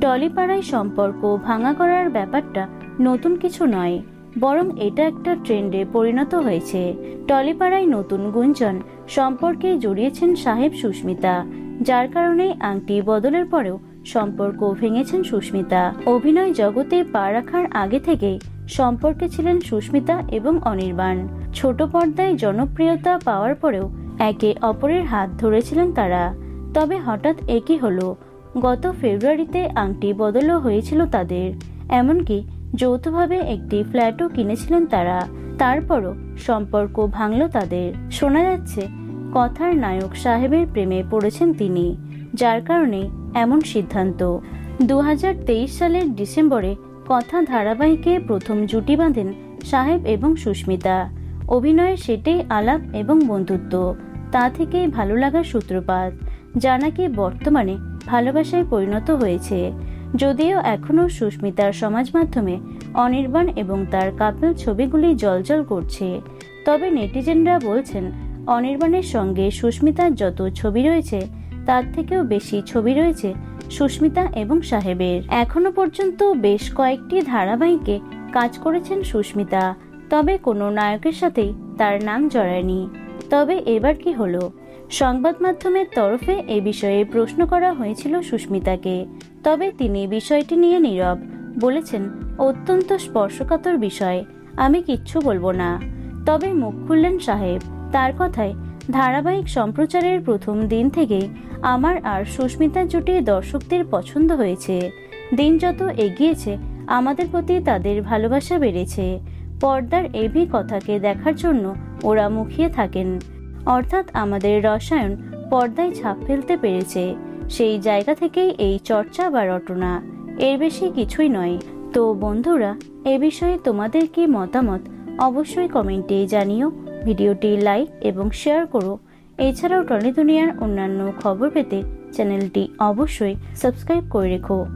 টলিপাড়ায় সম্পর্ক ভাঙা করার ব্যাপারটা নতুন কিছু নয়, বরং এটা একটা ট্রেন্ডে পরিণত হয়েছে। টলিপাড়ায় নতুন গুঞ্জন সম্পর্কে জড়িয়েছেন সাহেব সুস্মিতা, যার কারণে আংটি বদলের পরেও সম্পর্ক ভেঙেছেন সুস্মিতা। অভিনয় জগতে পা রাখার আগে থেকেই সম্পর্কে ছিলেন সুস্মিতা এবং অনির্বাণ। ছোট পর্দায় জনপ্রিয়তা পাওয়ার পরেও একে অপরের হাত ধরেছিলেন তারা। তবে হঠাৎ একই হলো গত ফেব্রুয়ারিতে আংটি বদলও হয়েছিল তাদের। এমনকি যৌথভাবে একটি ফ্ল্যাটও কিনেছিলেন তারা। তারপরও সম্পর্ক ভাঙল তাদের। শোনা যাচ্ছে, কথার নায়ক সাহেবের প্রেমে পড়েছেন তিনি, যার কারণে এমন সিদ্ধান্ত। দু হাজার তেইশ সালের ডিসেম্বরে কথা ধারাবাহিকে প্রথম জুটি বাঁধেন সাহেব এবং সুস্মিতা। অভিনয়ের সেটাই আলাপ এবং বন্ধুত্ব, তা থেকেই ভালো লাগার সূত্রপাত। যা নাকি বর্তমানে ভালোবাসায় পরিণত হয়েছে। যদিও এখনও সুস্মিতার সমাজ মাধ্যমে অনির্বাণ এবং তার কাপল ছবিগুলি জলজল করছে। তবে নেটিজেনরা বলছেন, অনির্বাণের সঙ্গে সুস্মিতার যত ছবি রয়েছে, তার থেকেও বেশি ছবি রয়েছে সুস্মিতা এবং সাহেবের। এখনও পর্যন্ত বেশ কয়েকটি ধারাবাহিকে কাজ করেছেন সুস্মিতা, তবে কোনো নায়কের সাথেই তার নাম জড়ায়নি। তবে এবার কি হলো? সংবাদ মাধ্যমের তরফে এ বিষয়ে প্রশ্ন করা হয়েছিল সুস্মিতাকে। তবে তিনি বিষয়টি নিয়ে নীরব। বলেছেন, অত্যন্ত স্পর্শকাতর বিষয়। আমি কিচ্ছু বলব না। তবে মুখ খুললেন সাহেব। তার কথায়, ধারাবাহিক সম্প্রচারের প্রথম দিন থেকে আমার আর সুস্মিতার জুটি দর্শকদের পছন্দ হয়েছে। দিন যত এগিয়েছে, আমাদের প্রতি তাদের ভালোবাসা বেড়েছে। পর্দার এবি কথাকে দেখার জন্য ওরা মুখিয়ে থাকেন। অর্থাৎ আমাদের রসায়ন পর্দায় ছাপ ফেলতে পেরেছে। সেই জায়গা থেকেই এই চর্চা বা রটনা। এর বেশি কিছুই নয়। তো বন্ধুরা, এ বিষয়ে তোমাদের কি মতামত অবশ্যই কমেন্টে জানিও। ভিডিওটি লাইক এবং শেয়ার করো। এছাড়াও টনি দুনিয়ার অন্যান্য খবর পেতে চ্যানেলটি অবশ্যই সাবস্ক্রাইব করে রেখো।